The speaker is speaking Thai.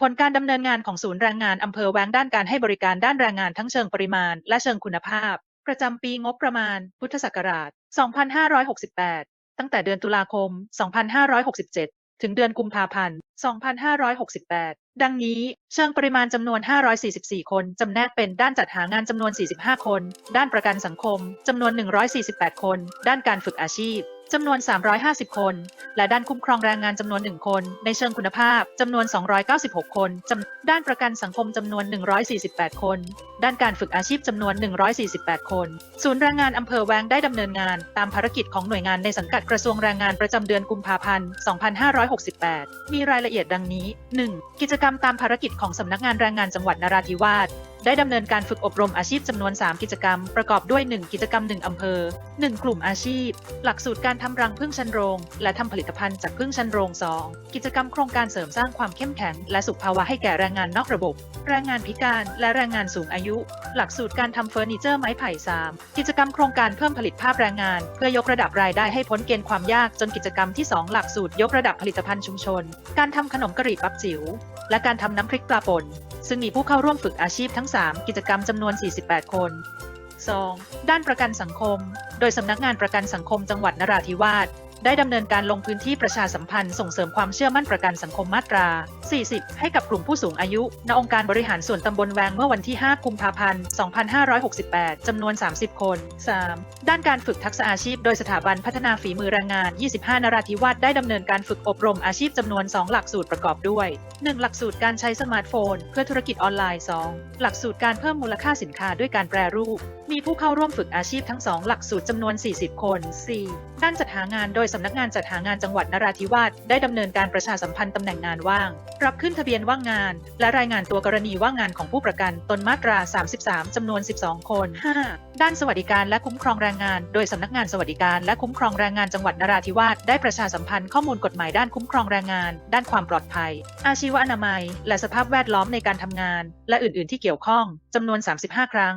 ผลการดำเนินงานของศูนย์แรงงานอำเภอแวงด้านการให้บริการด้านแรงงานทั้งเชิงปริมาณ และเชิงคุณภาพ ประจำปีงบประมาณ พุทธศักราช 2568 ตั้งแต่เดือนตุลาคม 2567 ถึงเดือนกุมภาพันธ์ 2568 ดังนี้ เชิงปริมาณจำนวน 544 คนจำแนกเป็นด้านจัดหางานจำนวน 45 คน ด้านประกันสังคมจำนวน 148 คน ด้านการฝึกอาชีพ จำนวน 350 คน และด้านคุ้มครองแรงงานจำนวน 1 คน ในเชิงคุณภาพจำนวน 296 คนจด้านประกันสังคมจำนวน 148 คน ด้านการฝึกอาชีพจำนวน 148 คน ศูนย์แรงงานอำเภอแวงได้ดำเนินงาน ตามภารกิจของหน่วยงานในสังกัดกระทรวงแรงงานประจำเดือนกุมภาพันธ์ 2568 มีรายละเอียดดังนี้ 1. กิจกรรมตามภารกิจของสำนักงานแรงงานจังหวัดนราธิวาส ได้ดำเนินการฝึกอบรมอาชีพจำนวน 3 กิจกรรม ประกอบด้วย 1 กิจกรรม 1อำเภอ 1 กลุ่มอาชีพ หลักสูตรการทำรังพึ่งชันโรง และทำผลิตภัณฑ์จากพึ่งชันโรง 2 กิจกรรมโครงการเสริมสร้างความเข้มแข็ง และสุขภาวะให้แก่แรงงานนอกระบบ แรงงานพิการและแรงงานสูงอายุ หลักสูตรการทำเฟอร์นิเจอร์ไม้ไผ่ 3 กิจกรรมโครงการเพิ่มผลิตภาพแรงงาน เพื่อยกระดับรายได้ให้พ้นเกณฑ์ความยากจนกิจกรรมที่ 2 หลักสูตรยกระดับผลิตภัณฑ์ชุมชน การทำขนมกะหรี่ปั๊บจิ๋วและการทำน้ำพริกปลาป่น ซึ่งมีผู้เข้าร่วมฝึกอาชีพทั้ง 3 กิจกรรมจำนวน 48 คน 2. ด้านประกันสังคม โดยสำนักงานประกันสังคมจังหวัดนราธิวาส ได้ดำเนินการลงพื้นที่ประชาสัมพันธ์ส่งเสริมความเชื่อมั่นประกันสังคมมาตรา 40 ให้กับกลุ่มผู้สูงอายุ ณ องค์การบริหารส่วนตำบลแวงเมื่อวันที่ 5 กุมภาพันธ์ 2568 จำนวน 30 คน 3. ด้านการฝึกทักษะอาชีพโดยสถาบันพัฒนาฝีมือแรงงาน 25 นราธิวาสได้ดำเนินการฝึกอบรมอาชีพจำนวน 2 หลักสูตรประกอบด้วย 1. หลักสูตรการใช้สมาร์ทโฟน เพื่อธุรกิจออนไลน์ 2. หลักสูตรการเพิ่มมูลค่าสินค้าด้วยการแปรรูป มีผู้เข้าร่วมฝึกอาชีพทั้ง2หลักสูตรจำนวน 40 คน 4. ด้านจัดหางานโดยสำนักงานจัดหางานจังหวัดนราธิวาสได้ดำเนินการประชาสัมพันธ์ตำแหน่งงานว่าง รับขึ้นทะเบียนว่างงาน และรายงานตัวกรณีว่างงานของผู้ประกันตนมาตรา 33จำนวน 12 คน 5. ด้านสวัสดิการและคุ้มครองแรงงาน โดยสำนักงานสวัสดิการและคุ้มครองแรงงานจังหวัดนราธิวาสได้ประชาสัมพันธ์ข้อมูลกฎหมายด้านคุ้มครองแรงงาน ด้านความปลอดภัย อาชีวอนามัย และสภาพแวดล้อมในการทำงาน และอื่น ๆ ที่เกี่ยวข้องจำนวน 35 ครั้ง